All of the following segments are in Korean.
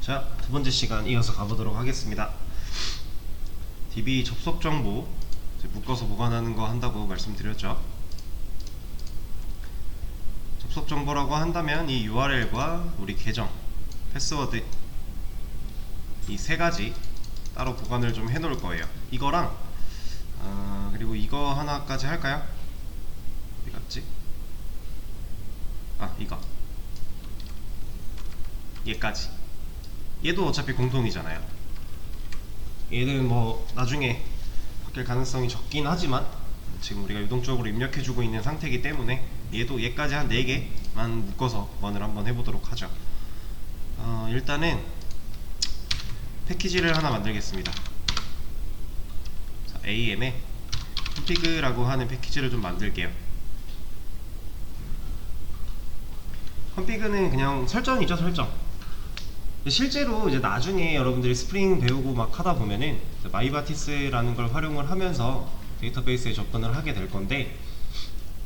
자, 두 번째 시간 이어서 가보도록 하겠습니다. DB 접속 정보 묶어서 보관하는 거 한다고 말씀드렸죠. 접속 정보라고 한다면 이 URL과 우리 계정, 패스워드 이 세 가지 따로 보관을 좀 해놓을 거예요. 이거랑 아, 그리고 이거 하나까지 할까요? 어디 갔지? 아 이거 얘까지 얘도 어차피 공통이잖아요. 얘는 뭐 나중에 바뀔 가능성이 적긴 하지만 지금 우리가 유동적으로 입력해주고 있는 상태이기 때문에 얘도 얘까지 한 4개만 묶어서 원을 한번 해보도록 하죠. 어, 일단은 패키지를 하나 만들겠습니다. 자, AM에 config라고 하는 패키지를 좀 만들게요. config는 그냥 설정이죠 설정 실제로 이제 나중에 여러분들이 스프링 배우고 막 하다 보면은 마이바티스라는 걸 활용을 하면서 데이터베이스에 접근을 하게 될 건데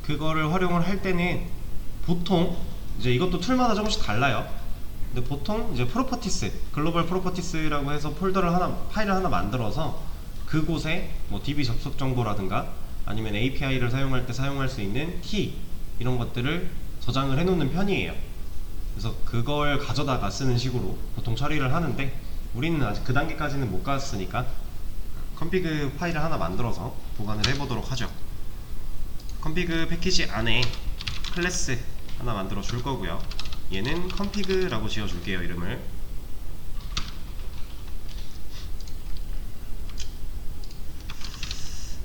그거를 활용을 할 때는 보통 이제 이것도 툴마다 조금씩 달라요. 근데 보통 이제 프로퍼티스, 글로벌 프로퍼티스라고 해서 폴더를 하나 파일을 하나 만들어서 그곳에 뭐 DB 접속 정보라든가 아니면 API를 사용할 때 사용할 수 있는 키 이런 것들을 저장을 해 놓는 편이에요. 그래서 그걸 가져다가 쓰는 식으로 보통 처리를 하는데 우리는 아직 그 단계까지는 못 갔으니까 config 파일을 하나 만들어서 보관을 해보도록 하죠. config 패키지 안에 클래스 하나 만들어 줄 거고요. 얘는 config라고 지어 줄게요, 이름을.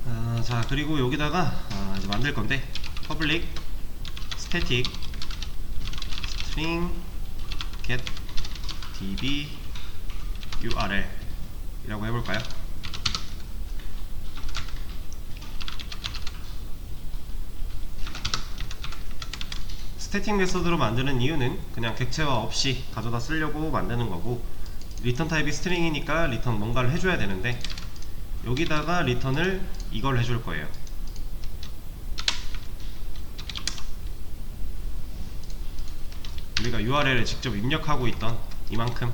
아, 자, 그리고 여기다가 아, 이제 만들 건데 public static string get db url 이라고 해볼까요? 스태틱 메서드로 만드는 이유는 그냥 객체화 없이 가져다 쓰려고 만드는 거고 리턴 타입이 스트링이니까 리턴 뭔가를 해줘야 되는데 여기다가 리턴을 이걸 해줄 거예요 우리가 URL을 직접 입력하고 있던 이만큼을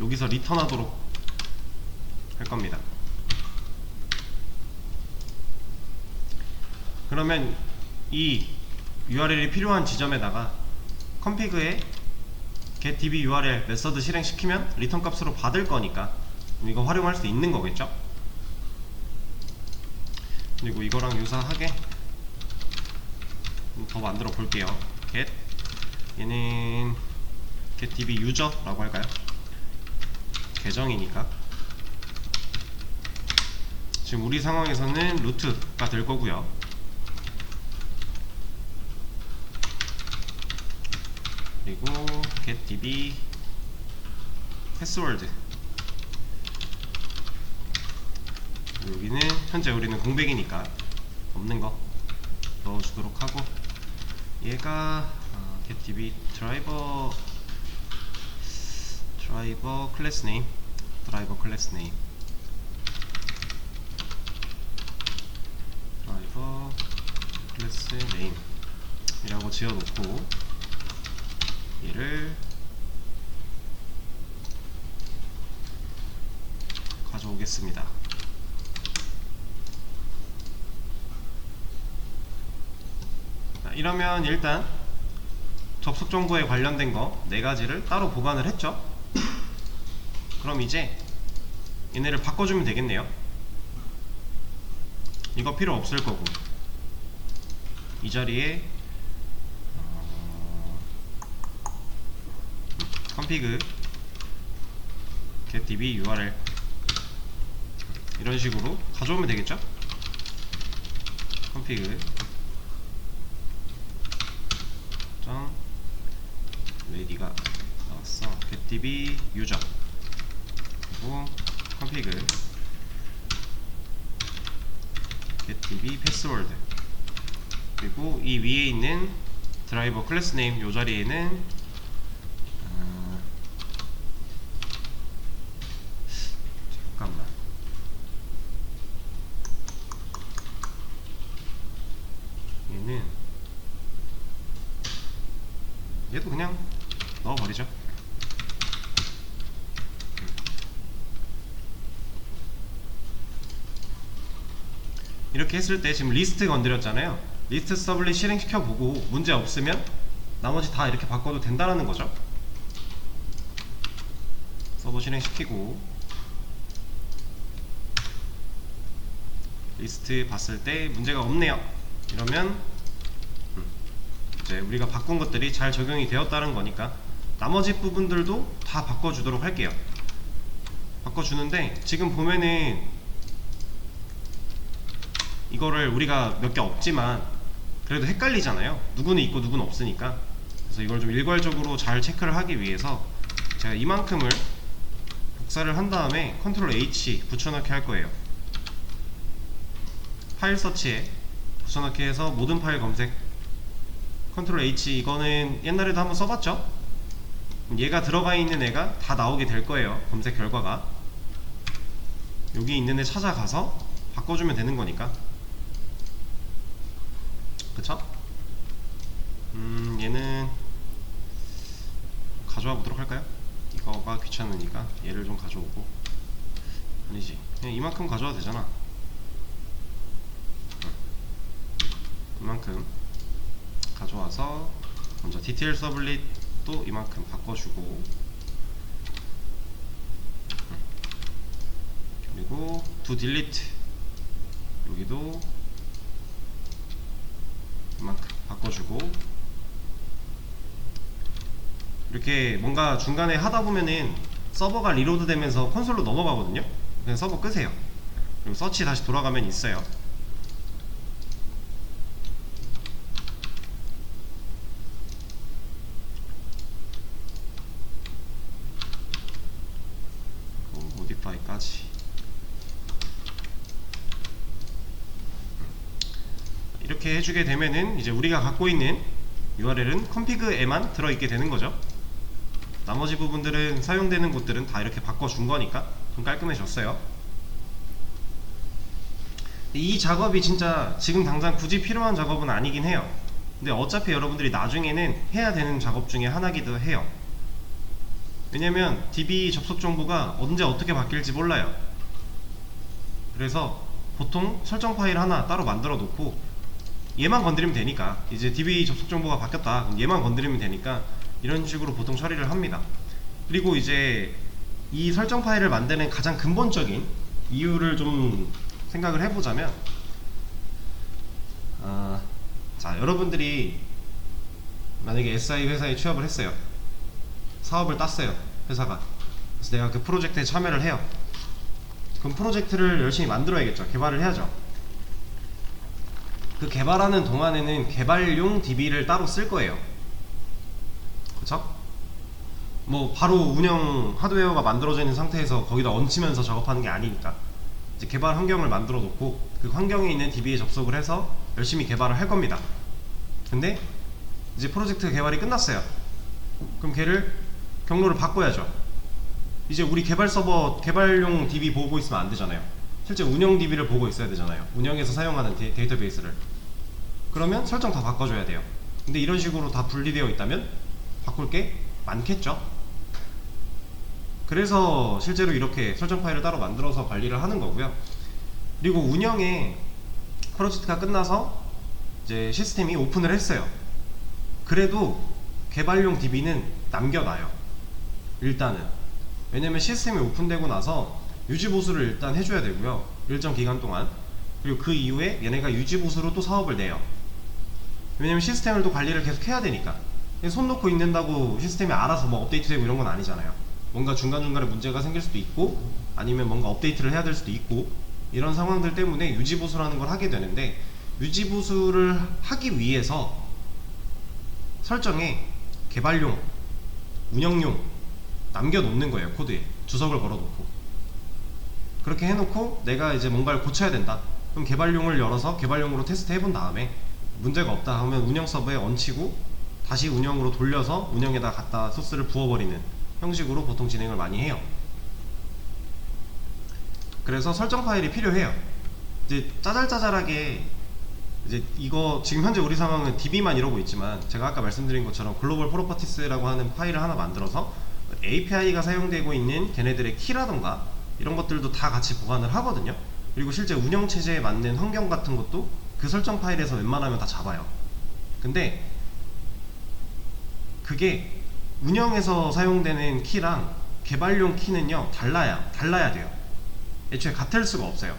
여기서 리턴하도록 할 겁니다. 그러면 이 URL이 필요한 지점에다가 config에 getDB URL 메서드 실행시키면 리턴 값으로 받을 거니까 이거 활용할 수 있는 거겠죠? 그리고 이거랑 유사하게 더 만들어 볼게요. get 얘는 getDB 유저라고 할까요? 계정이니까 지금 우리 상황에서는 루트가 될 거고요. 그리고 getDB 패스워드 여기는 현재 우리는 공백이니까 없는 거 넣어주도록 하고 얘가 어, getDB 드라이버 드라이버 클래스 네임 드라이버 클래스 네임 드라이버 클래스 네임 이라고 지어놓고 얘를 가져오겠습니다. 자, 이러면 일단 접속 정보에 관련된 거 네 가지를 따로 보관을 했죠. 그럼 이제 얘네를 바꿔주면 되겠네요. 이거 필요 없을 거고 이 자리에 어, config getDB URL 이런 식으로 가져오면 되겠죠? config 점 레디가 나왔어 getDB 유저. 그리고 config getDB 패스워드. 그리고 이 위에 있는 드라이버 클래스 네임 요 자리에는 어, 잠깐만. 얘는 얘도 그냥 넣어버리죠. 이렇게 했을 때 지금 리스트 건드렸잖아요. 리스트 서블릿 실행시켜 보고 문제 없으면 나머지 다 이렇게 바꿔도 된다라는 거죠. 서버 실행시키고 리스트 봤을 때 문제가 없네요. 이러면 음, 이제 우리가 바꾼 것들이 잘 적용이 되었다는 거니까 나머지 부분들도 다 바꿔주도록 할게요. 바꿔주는데 지금 보면은 이거를 우리가 몇 개 없지만 그래도 헷갈리잖아요. 누구는 있고 누구는 없으니까. 그래서 이걸 좀 일괄적으로 잘 체크를 하기 위해서 제가 이만큼을 복사를 한 다음에 컨트롤 H 붙여넣기 할 거예요. 파일 서치에 붙여넣기 해서 모든 파일 검색 컨트롤 H 이거는 옛날에도 한번 써봤죠? 얘가 들어가 있는 애가 다 나오게 될 거예요. 검색 결과가 여기 있는 애 찾아가서 바꿔주면 되는 거니까 그쵸? 음 얘는 가져와 보도록 할까요? 이거가 귀찮으니까 얘를 좀 가져오고 아니지 그냥 이만큼 가져와도 되잖아 이만큼 가져와서 먼저 디테일 서블릿 또 이만큼 바꿔주고. 그리고 두 딜리트 여기도 이만큼 바꿔주고. 이렇게 뭔가 중간에 하다 보면은 서버가 리로드 되면서 콘솔로 넘어가거든요. 그냥 서버 끄세요. 그리고 서치 다시 돌아가면 있어요 그리고 모디파이까지 이렇게 해주게 되면은 이제 우리가 갖고 있는 URL은 config에만 들어있게 되는 거죠. 나머지 부분들은 사용되는 곳들은 다 이렇게 바꿔준 거니까 좀 깔끔해졌어요. 이 작업이 진짜 지금 당장 굳이 필요한 작업은 아니긴 해요. 근데 어차피 여러분들이 나중에는 해야 되는 작업 중에 하나기도 해요. 왜냐면 DB 접속 정보가 언제 어떻게 바뀔지 몰라요. 그래서 보통 설정 파일 하나 따로 만들어 놓고 얘만 건드리면 되니까. 이제 DB 접속 정보가 바뀌었다. 얘만 건드리면 되니까 이런 식으로 보통 처리를 합니다. 그리고 이제 이 설정 파일을 만드는 가장 근본적인 이유를 좀 생각을 해보자면 아, 자 여러분들이 만약에 SI 회사에 취업을 했어요. 사업을 땄어요 회사가. 그래서 내가 그 프로젝트에 참여를 해요. 그럼 프로젝트를 열심히 만들어야겠죠. 개발을 해야죠 그 개발하는 동안에는 개발용 DB를 따로 쓸 거예요. 그쵸? 뭐 바로 운영 하드웨어가 만들어져 있는 상태에서 거기다 얹히면서 작업하는 게 아니니까 이제 개발 환경을 만들어 놓고 그 환경에 있는 DB에 접속을 해서 열심히 개발을 할 겁니다. 근데 이제 프로젝트 개발이 끝났어요. 그럼 걔를 경로를 바꿔야죠. 이제 우리 개발 서버 개발용 DB 보고 있으면 안 되잖아요. 실제 운영 DB를 보고 있어야 되잖아요. 운영에서 사용하는 데, 데이터베이스를. 그러면 설정 다 바꿔줘야 돼요. 근데 이런 식으로 다 분리되어 있다면 바꿀 게 많겠죠. 그래서 실제로 이렇게 설정 파일을 따로 만들어서 관리를 하는 거고요. 그리고 운영에 프로젝트가 끝나서 이제 시스템이 오픈을 했어요. 그래도 개발용 DB는 남겨놔요. 일단은. 왜냐면 시스템이 오픈되고 나서 유지 보수를 일단 해줘야 되고요. 일정 기간 동안. 그리고 그 이후에 얘네가 유지 보수로 또 사업을 내요. 왜냐면 시스템을 또 관리를 계속 해야 되니까. 손 놓고 있는다고 시스템이 알아서 뭐 업데이트되고 이런 건 아니잖아요. 뭔가 중간중간에 문제가 생길 수도 있고 아니면 뭔가 업데이트를 해야 될 수도 있고 이런 상황들 때문에 유지 보수라는 걸 하게 되는데 유지 보수를 하기 위해서 설정에 개발용, 운영용 남겨놓는 거예요 코드에 주석을 걸어놓고 그렇게 해놓고 내가 이제 뭔가를 고쳐야 된다. 그럼 개발용을 열어서 개발용으로 테스트 해본 다음에 문제가 없다 하면 운영 서버에 얹히고 다시 운영으로 돌려서 운영에다 갖다 소스를 부어버리는 형식으로 보통 진행을 많이 해요. 그래서 설정 파일이 필요해요. 이제 짜잘짜잘하게 이제 이거 지금 현재 우리 상황은 DB만 이러고 있지만 제가 아까 말씀드린 것처럼 글로벌 프로퍼티스라고 하는 파일을 하나 만들어서 API가 사용되고 있는 걔네들의 키라던가 이런 것들도 다 같이 보관을 하거든요 그리고 실제 운영 체제에 맞는 환경 같은 것도 그 설정 파일에서 웬만하면 다 잡아요. 근데 그게 운영에서 사용되는 키랑 개발용 키는요 달라야 달라야 돼요. 애초에 같을 수가 없어요.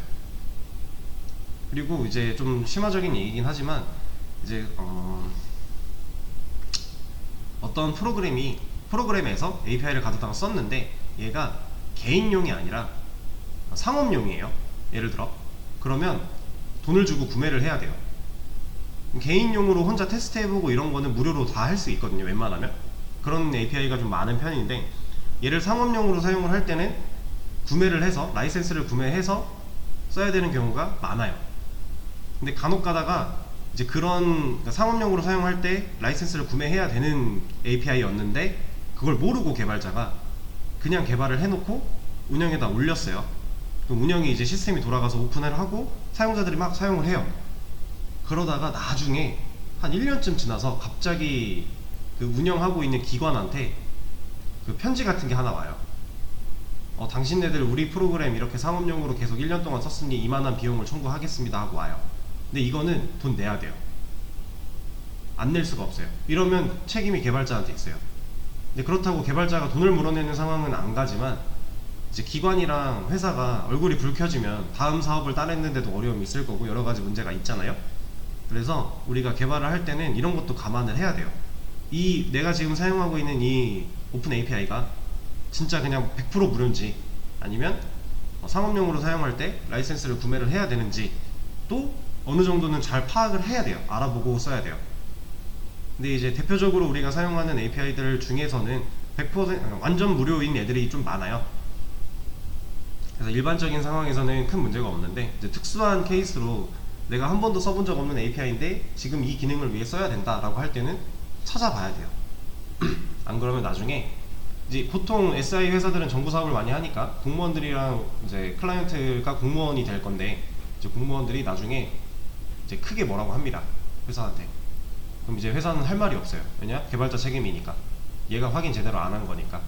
그리고 이제 좀 심화적인 얘기긴 하지만 이제 어, 어떤 프로그램이 프로그램에서 API를 가져다가 썼는데 얘가 개인용이 아니라 상업용이에요. 예를 들어 그러면 돈을 주고 구매를 해야 돼요. 개인용으로 혼자 테스트해보고 이런 거는 무료로 다 할 수 있거든요. 웬만하면 그런 API가 좀 많은 편인데 얘를 상업용으로 사용을 할 때는 구매를 해서 라이센스를 구매해서 써야 되는 경우가 많아요. 근데 간혹 가다가 이제 그런 그러니까 상업용으로 사용할 때 라이센스를 구매해야 되는 API였는데 그걸 모르고 개발자가 그냥 개발을 해놓고 운영에다 올렸어요. 그럼 운영이 이제 시스템이 돌아가서 오픈을 하고 사용자들이 막 사용을 해요. 그러다가 나중에 한 1년쯤 지나서 갑자기 그 운영하고 있는 기관한테 그 편지 같은 게 하나 와요. 어, 당신네들 우리 프로그램 이렇게 상업용으로 계속 1년 동안 썼으니 이만한 비용을 청구하겠습니다 하고 와요. 근데 이거는 돈 내야 돼요. 안 낼 수가 없어요. 이러면 책임이 개발자한테 있어요. 근데 그렇다고 개발자가 돈을 물어내는 상황은 안 가지만 이제 기관이랑 회사가 얼굴이 불 켜지면 다음 사업을 따냈는데도 어려움이 있을 거고 여러 가지 문제가 있잖아요. 그래서 우리가 개발을 할 때는 이런 것도 감안을 해야 돼요. 이 내가 지금 사용하고 있는 이 오픈 API가 진짜 그냥 100% 무료인지 아니면 어, 상업용으로 사용할 때 라이센스를 구매를 해야 되는지 또 어느 정도는 잘 파악을 해야 돼요. 알아보고 써야 돼요. 근데 이제 대표적으로 우리가 사용하는 API들 중에서는 100% 완전 무료인 애들이 좀 많아요. 그래서 일반적인 상황에서는 큰 문제가 없는데 이제 특수한 케이스로 내가 한 번도 써본 적 없는 API인데 지금 이 기능을 위해 써야 된다라고 할 때는 찾아봐야 돼요. 안 그러면 나중에 이제 보통 SI 회사들은 정부 사업을 많이 하니까 공무원들이랑 이제 클라이언트가 공무원이 될 건데 이제 공무원들이 나중에 이제 크게 뭐라고 합니다. 회사한테. 그럼 이제 회사는 할 말이 없어요. 왜냐? 개발자 책임이니까. 얘가 확인 제대로 안 한 거니까.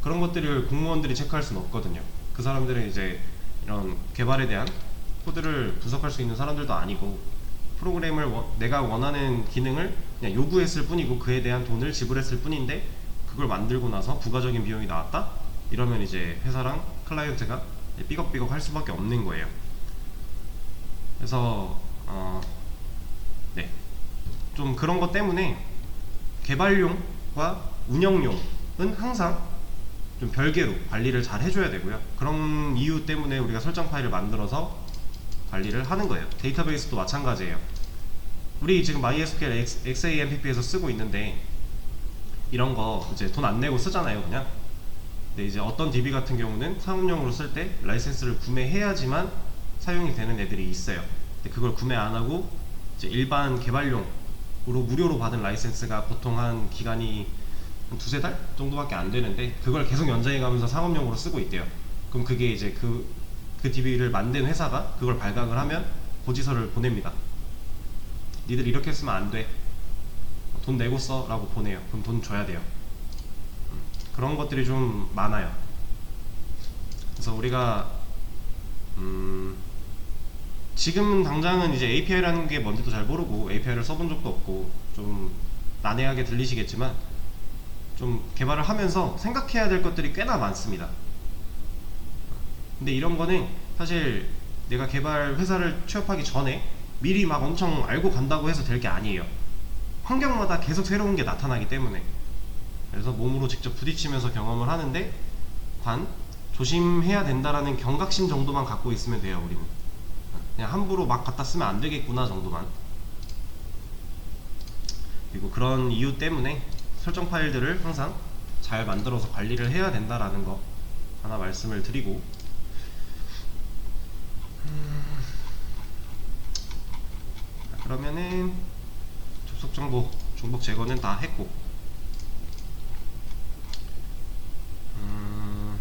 그런 것들을 공무원들이 체크할 수는 없거든요. 그 사람들은 이제 이런 개발에 대한 코드를 분석할 수 있는 사람들도 아니고 프로그램을 원- 내가 원하는 기능을 그냥 요구했을 뿐이고 그에 대한 돈을 지불했을 뿐인데 그걸 만들고 나서 부가적인 비용이 나왔다? 이러면 이제 회사랑 클라이언트가 삐걱삐걱 할 수밖에 없는 거예요. 그래서 어, 네. 좀 그런 것 때문에 개발용과 운영용은 항상 좀 별개로 관리를 잘 해줘야 되고요. 그런 이유 때문에 우리가 설정 파일을 만들어서 관리를 하는 거예요. 데이터베이스도 마찬가지예요. 우리 지금 MySQL XAMPP에서 쓰고 있는데 이런 거 이제 돈 안 내고 쓰잖아요, 그냥. 근데 이제 어떤 DB 같은 경우는 상업용으로 쓸 때 라이센스를 구매해야지만 사용이 되는 애들이 있어요. 근데 그걸 구매 안 하고 이제 일반 개발용으로 무료로 받은 라이센스가 보통 한 기간이 한 두세 달 정도밖에 안 되는데 그걸 계속 연장해 가면서 상업용으로 쓰고 있대요. 그럼 그게 이제 그, 그 DB를 만든 회사가 그걸 발각을 하면 고지서를 보냅니다. 니들 이렇게 쓰면 안 돼. 돈 내고 써 라고 보내요. 그럼 돈 줘야 돼요. 음, 그런 것들이 좀 많아요. 그래서 우리가 음, 지금 당장은 이제 API라는 게 뭔지도 잘 모르고 API를 써본 적도 없고 좀 난해하게 들리시겠지만 좀 개발을 하면서 생각해야 될 것들이 꽤나 많습니다. 근데 이런 거는 사실 내가 개발 회사를 취업하기 전에 미리 막 엄청 알고 간다고 해서 될 게 아니에요. 환경마다 계속 새로운 게 나타나기 때문에 그래서 몸으로 직접 부딪히면서 경험을 하는데 단 조심해야 된다라는 경각심 정도만 갖고 있으면 돼요 우리는 그냥 함부로 막 갖다 쓰면 안 되겠구나 정도만. 그리고 그런 이유 때문에 설정 파일들을 항상 잘 만들어서 관리를 해야 된다라는 거 하나 말씀을 드리고. 음, 자, 그러면은 접속 정보 중복 제거는 다 했고 음,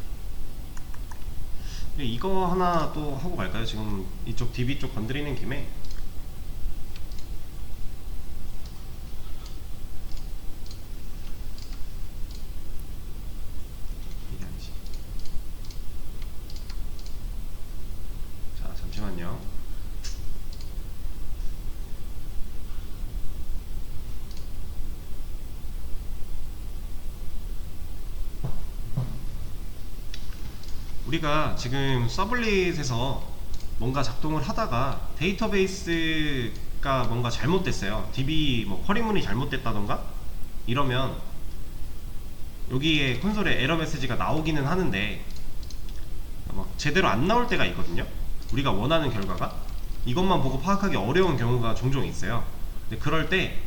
근데 이거 하나 또 하고 갈까요? 지금 이쪽 DB 쪽 건드리는 김에 이게 아니지. 자 잠시만요. 우리가 지금 서블릿에서 뭔가 작동을 하다가 데이터베이스가 뭔가 잘못됐어요. DB 뭐 쿼리문이 잘못됐다던가 이러면 여기에 콘솔에 에러 메시지가 나오기는 하는데 막 제대로 안 나올 때가 있거든요. 우리가 원하는 결과가 이것만 보고 파악하기 어려운 경우가 종종 있어요. 근데 그럴 때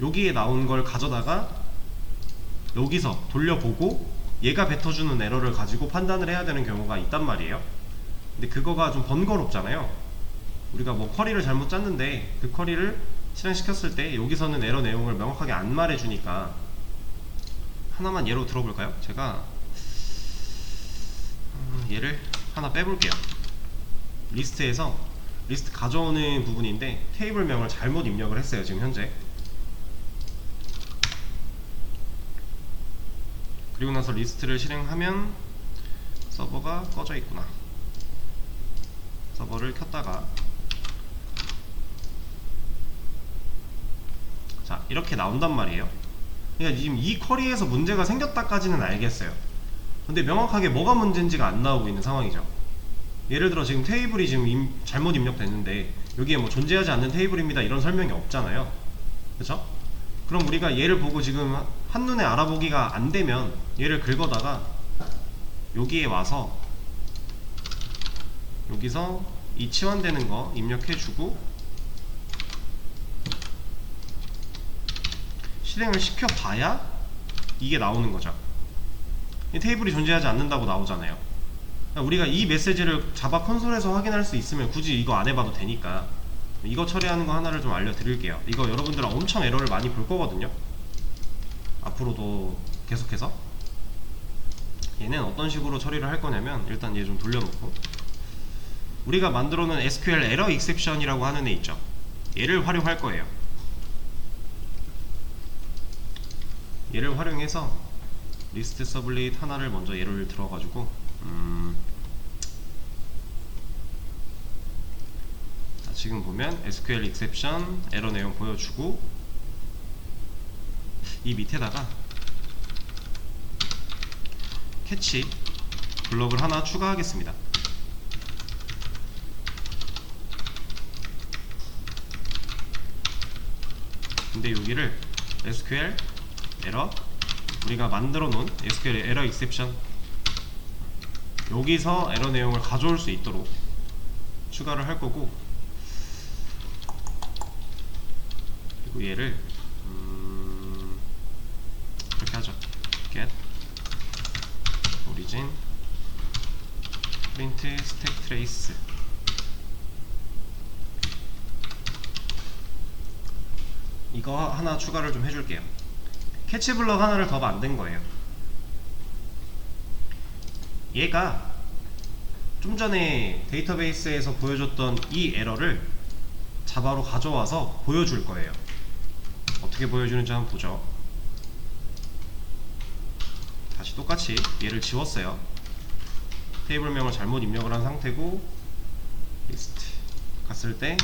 여기에 나온 걸 가져다가 여기서 돌려보고 얘가 뱉어주는 에러를 가지고 판단을 해야 되는 경우가 있단 말이에요. 근데 그거가 좀 번거롭잖아요. 우리가 뭐 쿼리를 잘못 짰는데 그 쿼리를 실행시켰을 때 여기서는 에러 내용을 명확하게 안 말해주니까 하나만 예로 들어볼까요? 제가 음, 얘를 하나 빼볼게요. 리스트에서 리스트 가져오는 부분인데 테이블명을 잘못 입력을 했어요. 지금 현재. 그리고 나서 리스트를 실행하면 서버가 꺼져 있구나. 서버를 켰다가 자 이렇게 나온단 말이에요. 그러니까 지금 이 쿼리에서 문제가 생겼다까지는 알겠어요. 근데 명확하게 뭐가 문제인지가 안 나오고 있는 상황이죠. 예를 들어 지금 테이블이 지금 임- 잘못 입력됐는데 여기에 뭐 존재하지 않는 테이블입니다 이런 설명이 없잖아요. 그렇죠? 그럼 우리가 얘를 보고 지금 한눈에 알아보기가 안 되면 얘를 긁어다가 여기에 와서 여기서 이 치환되는 거 입력해주고 실행을 시켜봐야 이게 나오는 거죠. 이 테이블이 존재하지 않는다고 나오잖아요. 그러니까 우리가 이 메시지를 자바 콘솔에서 확인할 수 있으면 굳이 이거 안 해봐도 되니까 이거 처리하는 거 하나를 좀 알려드릴게요. 이거 여러분들은 엄청 에러를 많이 볼 거거든요. 앞으로도 계속해서 얘는 어떤 식으로 처리를 할 거냐면 일단 얘 좀 돌려놓고 우리가 만들어 놓은 SQL 에러 익셉션이라고 하는 애 있죠. 얘를 활용할 거예요. 얘를 활용해서 리스트 서블릿 하나를 먼저 예를 들어가지고 음, 자, 지금 보면 SQL exception 에러 내용 보여주고 이 밑에다가 캐치 블럭을 하나 추가하겠습니다. 근데 여기를 SQL 에러 우리가 만들어 놓은 SQL 에러 익셉션 여기서 에러 내용을 가져올 수 있도록 추가를 할 거고 그리고 얘를 음, 이렇게 하죠 get origin print stack trace 이거 하나 추가를 좀 해줄게요 캐치 블럭 하나를 더 만든 거예요 얘가 좀 전에 데이터베이스에서 보여줬던 이 에러를 자바로 가져와서 보여줄 거예요. 어떻게 보여주는지 한번 보죠. 다시 똑같이 얘를 지웠어요. 테이블명을 잘못 입력을 한 상태고 리스트 갔을 때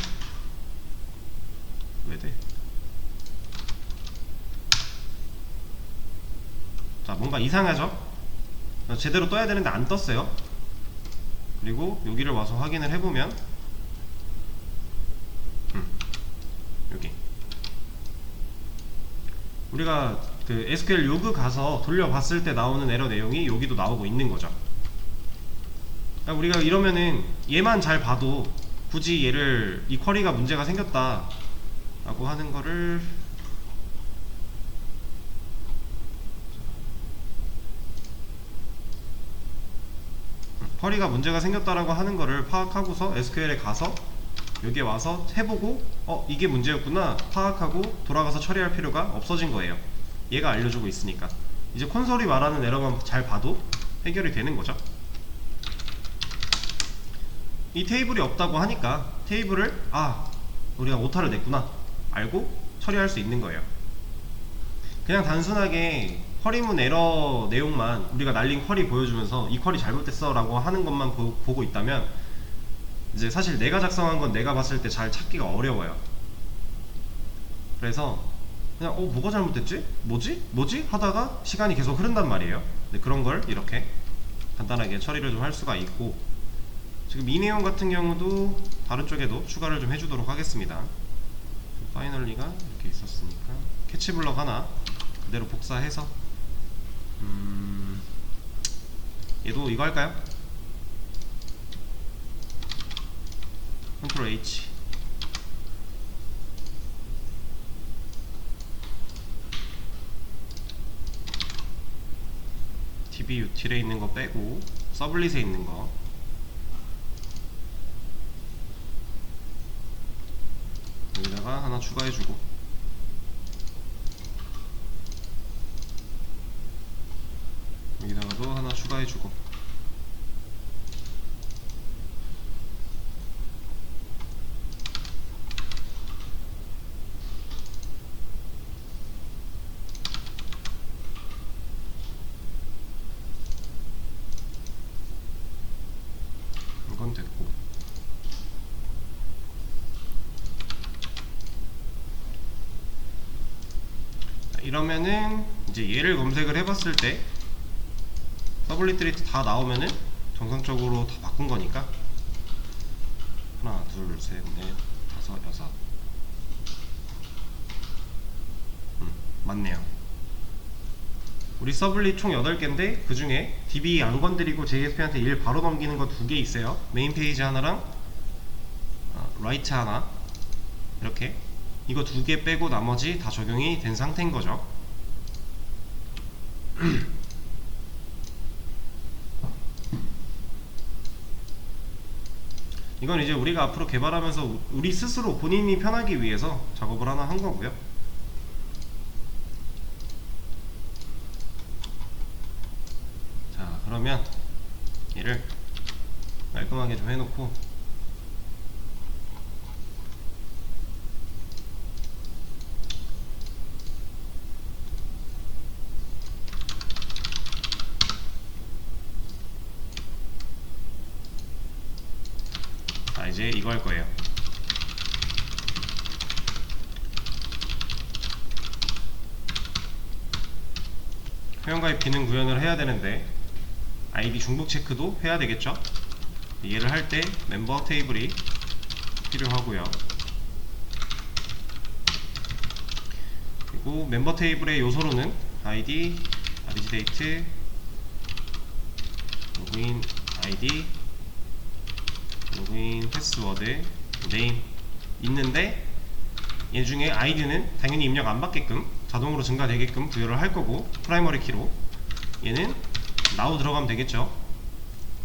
왜 돼? 자 뭔가 이상하죠? 제대로 떠야 되는데 안 떴어요. 그리고 여기를 와서 확인을 해보면 음, 여기 우리가 그 SQL 요그 가서 돌려봤을 때 나오는 에러 내용이 여기도 나오고 있는 거죠. 우리가 이러면은 얘만 잘 봐도 굳이 얘를 이 쿼리가 문제가 생겼다 라고 하는 거를 쿼리가 문제가 생겼다라고 하는 거를 파악하고서 SQL에 가서 여기에 와서 해보고 어 이게 문제였구나 파악하고 돌아가서 처리할 필요가 없어진 거예요. 얘가 알려주고 있으니까. 이제 콘솔이 말하는 에러만 잘 봐도 해결이 되는 거죠 이 테이블이 없다고 하니까 테이블을 아 우리가 오타를 냈구나 알고 처리할 수 있는 거예요 그냥 단순하게 쿼리문 에러 내용만 우리가 날린 쿼리 보여주면서 이 쿼리 잘못됐어 라고 하는 것만 보, 보고 있다면 이제 사실 내가 작성한 건 내가 봤을 때 잘 찾기가 어려워요 그래서 그냥 어 뭐가 잘못됐지? 뭐지? 뭐지? 하다가 시간이 계속 흐른단 말이에요 근데 그런 걸 이렇게 간단하게 처리를 좀 할 수가 있고 지금 이 내용 같은 경우도 다른 쪽에도 추가를 좀 해주도록 하겠습니다. 파이널리가 이렇게 있었으니까 캐치 블럭 하나 그대로 복사해서 음, 얘도 이거 할까요? 컨트롤 H DB 유틸에 있는 거 빼고 서블릿에 있는 거 여기다가 하나 추가해주고. 여기다가도 하나 추가해주고 이건 됐고 자, 이러면은 이제 얘를 검색을 해봤을 때 서블리트리 다 나오면은 정상적으로 다 바꾼 거니까. 하나 둘 셋 넷 다섯 여섯. 음, 맞네요. 우리 서블릿 총 8개인데 그 중에 DB 안 건드리고 JSP한테 일 바로 넘기는 거 두 개 있어요. 메인 페이지 하나랑 어, 라이트 하나. 이렇게 이거 두 개 빼고 나머지 다 적용이 된 상태인 거죠. 이건 이제 우리가 앞으로 개발하면서 우- 우리 스스로 본인이 편하기 위해서 작업을 하나 한 거고요. 자 그러면 얘를 깔끔하게 좀 해놓고 자 이거 할 거예요. 회원가입 기능 구현을 해야 되는데 아이디 중복 체크도 해야 되겠죠? 얘를 할 때 멤버 테이블이 필요하고요. 그리고 멤버 테이블의 요소로는 아이디, 아비지 데이트, 로그인 아이디, 로그인 패스워드, 네임 있는데 얘 중에 아이디는 당연히 입력 안 받게끔 자동으로 증가되게끔 부여를 할 거고 프라이머리 키로 얘는 나우 들어가면 되겠죠?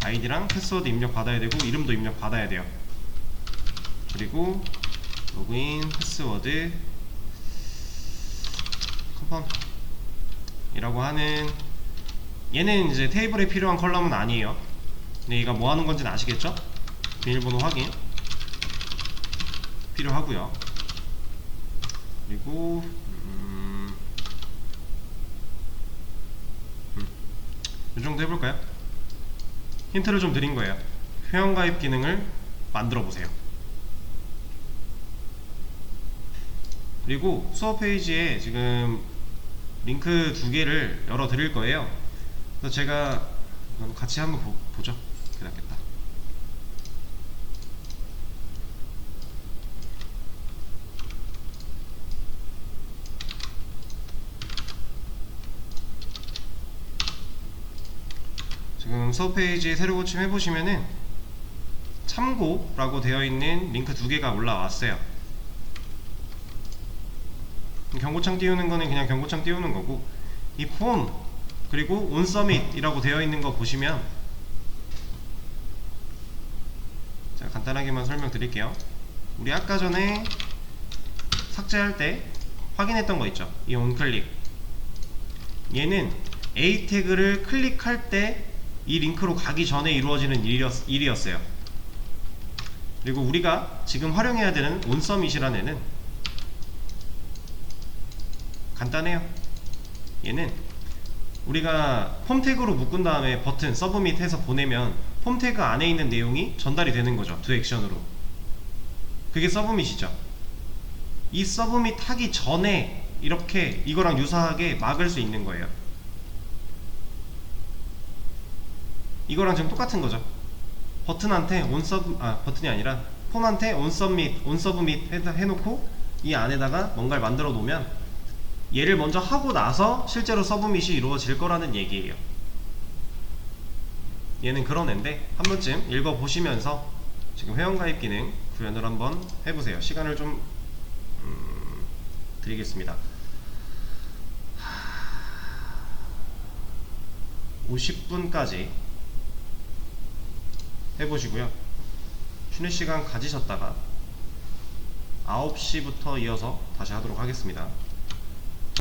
아이디랑 패스워드 입력 받아야 되고 이름도 입력 받아야 돼요. 그리고 로그인 패스워드 컨펌 이라고 하는 얘는 이제 테이블에 필요한 컬럼은 아니에요. 근데 얘가 뭐 하는 건지는 아시겠죠? 비밀번호 확인. 필요하고요. 그리고 음, 음, 이 정도 해볼까요? 힌트를 좀 드린 거예요. 회원가입 기능을 만들어 보세요. 그리고 수업 페이지에 지금 링크 두 개를 열어 드릴 거예요. 그래서 제가 같이 한번 보, 보죠 그게 낫겠다 지금 수업 페이지 새로 고침 해 보시면은 참고라고 되어 있는 링크 두 개가 올라왔어요. 경고창 띄우는 거는 그냥 경고창 띄우는 거고 이 폼 그리고 온 서밋이라고 되어 있는 거 보시면 자 간단하게만 설명드릴게요. 우리 아까 전에 삭제할 때 확인했던 거 있죠? 이 온클릭 얘는 A 태그를 클릭할 때 이 링크로 가기 전에 이루어지는 일이었, 일이었어요. 그리고 우리가 지금 활용해야 되는 온서밋이라는 애는 간단해요. 얘는 우리가 폼 태그로 묶은 다음에 버튼 서브밋 해서 보내면 폼 태그 안에 있는 내용이 전달이 되는 거죠. 두 액션으로. 그게 서브밋이죠. 이 서브밋 하기 전에 이렇게 이거랑 유사하게 막을 수 있는 거예요. 이거랑 지금 똑같은 거죠. 버튼한테 온 서브 아 버튼이 아니라 폼한테 온 서밋 온 서브밋 해- 해놓고 이 안에다가 뭔가를 만들어 놓으면 얘를 먼저 하고 나서 실제로 서브밋이 이루어질 거라는 얘기예요. 얘는 그런 앤데 한 번쯤 읽어 보시면서 지금 회원가입 기능 구현을 한번 해보세요. 시간을 좀 음, 드리겠습니다. 50분까지 해보시고요. 쉬는 시간 가지셨다가 9시부터 이어서 다시 하도록 하겠습니다.